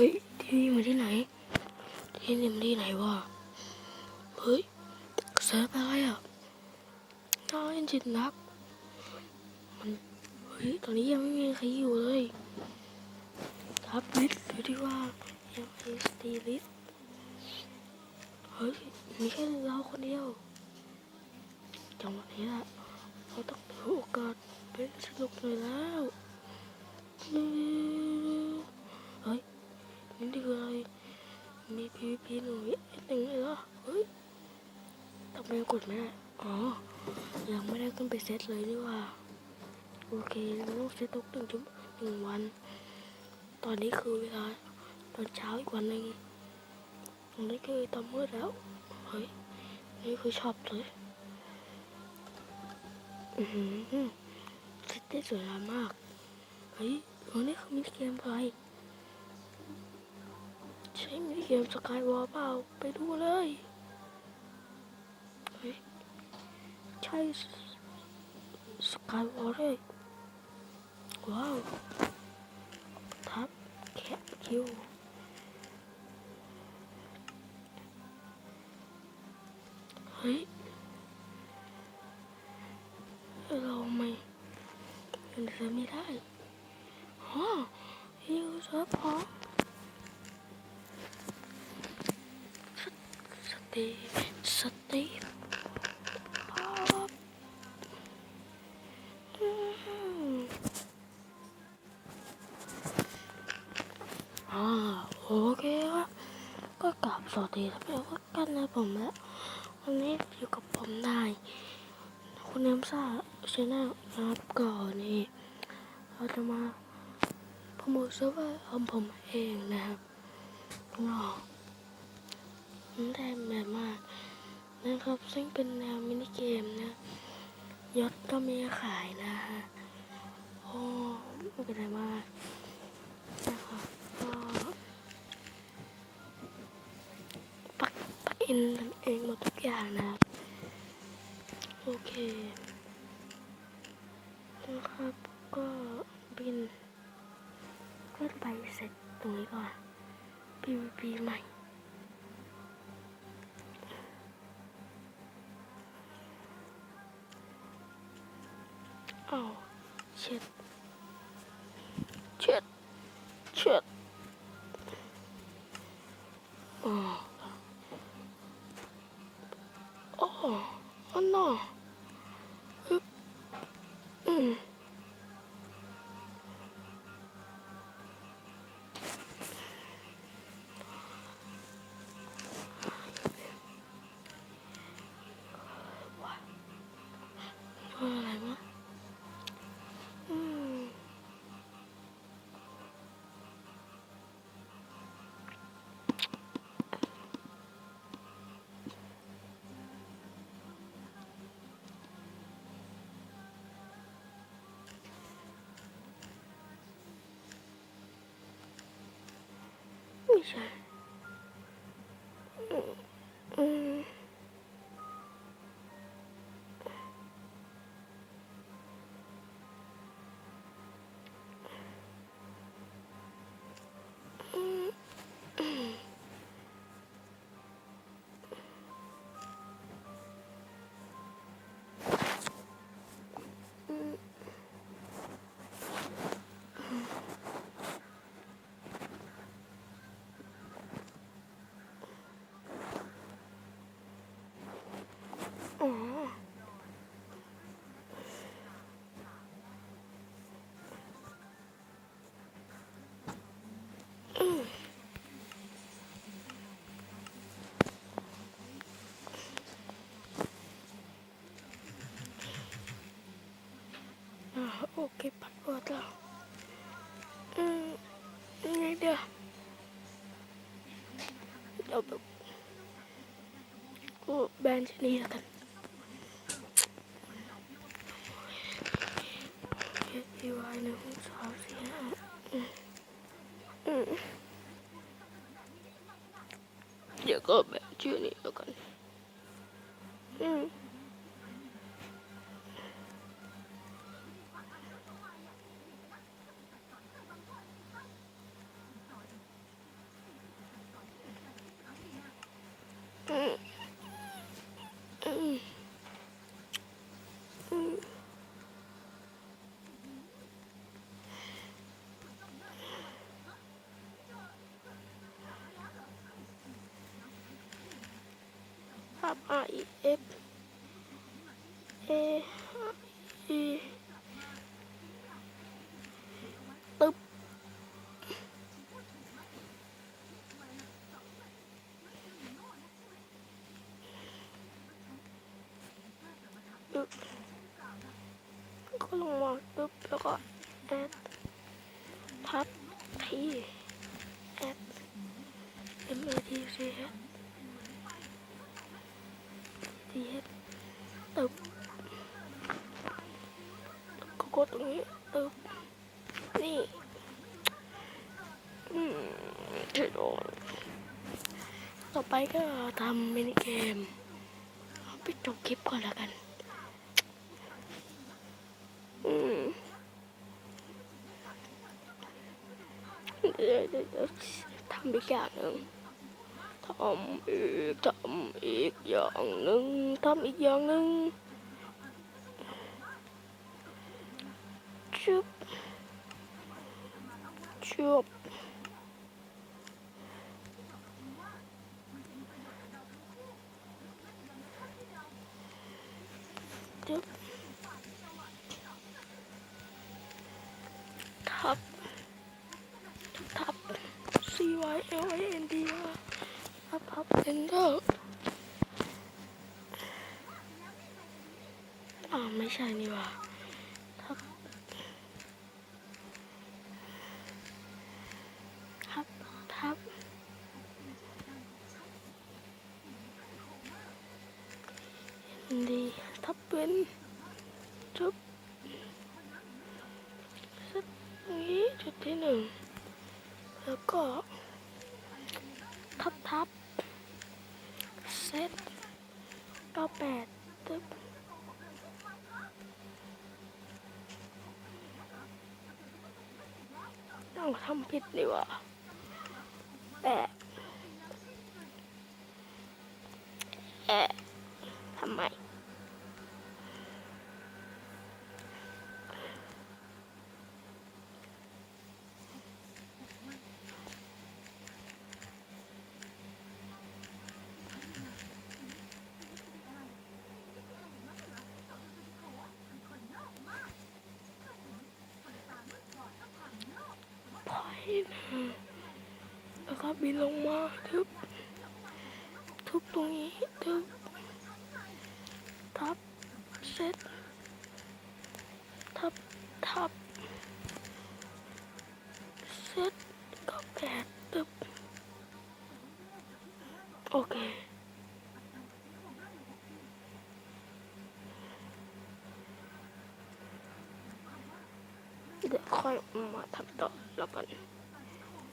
ฮ้ย ที่นี่มาที่ไหน ที่นี่มาที่ไหนวะ เฮ้ยเซิร์ฟอะไรอะน่าเล่นจิตนัก มันเฮ้ย ตอนนี้ยังไม่มีใครอยู่เลยทับลิสหรือที่ว่า ยังมีสตีลิสเฮ้ย มีแค่เราคนเดียว จังหวะนี้แหละเราต้องถือโอกาสเป็นสนุกหน่อยแล้ว เฮ้ย นี่คืออะไร มี PVP หนูเอ็ดหนึ่งเลยเหรอ เฮ้ยทำไมกดไม่ได้ อ๋อ ยังไม่ได้ขึ้นไปเซตเลยนี่ว่า โอเคเราต้องเซตทุกหนึ่งชั่วหนึ่งวัน ตอนนี้คือเวลาตอนเช้าอีกวันหนึ่งตอนนี้คือตอนมืดแล้ว เฮ้ย นี่คือชอบเลย อือหือเซตได้สวยงามมาก เฮ้ยตรงนี้คือมินิเกมอะไร ใช่มินิเกมสกายวอลเปล่า ไปดูเลย ใช่สกายวอลเลย ว้าว ทับแคปคิวเฮ้ยเราไม่เป็นเสือไม่ได้อ๋อฮิวเสือพอ ตีสตีโอเคครับก็กลับสวัสดีท่านผู้ชมกันนะผมและวันนี้อยู่กับผมนายคุณน้ำซ่าชแนลนะครับก่อนนี่เราจะมาโปรโมทเซิร์ฟเวอร์ของผมเองนะครับก็ ได้แบบมากนะครับ ซึ่งเป็นแนวมินิเกมนะ ยศก็มีขายนะฮะ โอ้ ไม่เป็นไรมากนะครับก็ปักปักอินทำเองหมดทุกอย่างนะครับ โอเค นะครับ ก็บินก็ไปเสร็จตรงนี้ก่อน PVP ใหม่ อ้าวเช็ดเช็ดเช็ ไม่ เดี๋ยวแบบกูแบนชนีแล้วกันอีวายหนึ่งสองสี่ห้าอืมอืมเดี๋ยวก็แบนชื่อนี้แล้วกัน อืม ทับ R E F A E ตึ๊บตึ๊บก็ลงมาตึ๊บแล้วก็แอดทับทีแอด M A T C H T H ตึ๊บก็กดตรงนี้ตึ๊บนี่ อืมเท่โดนต่อ ไปก็ทำมินิเกมเอาไปจบคลิปก่อนล้วกัน อืมเดี๋ยวเดี๋ยวเดี๋ยวทำอีกอย่างหนึ่งทำอีกทำอีกอย่างหนึ่งทำอีกอย่างหนึ่งชุบชุบ ทับทับ C Y L A N D ทับทับ enter อ๋อไม่ใช่นี่ว่าทับ ทับ ทับ ดีทับ เป็นจุบเซตอย่างนี้จุดที่หนึ่งแล้วก็ ทับทับเซตเก้าแปดตึ๊บต้องทำผิดดีกว่าแปะแอะ พอยนแล้วก็บินลงมาทึบทุบตรงนี้ทึบทับเซตทับทับเซตก็แปดตึบ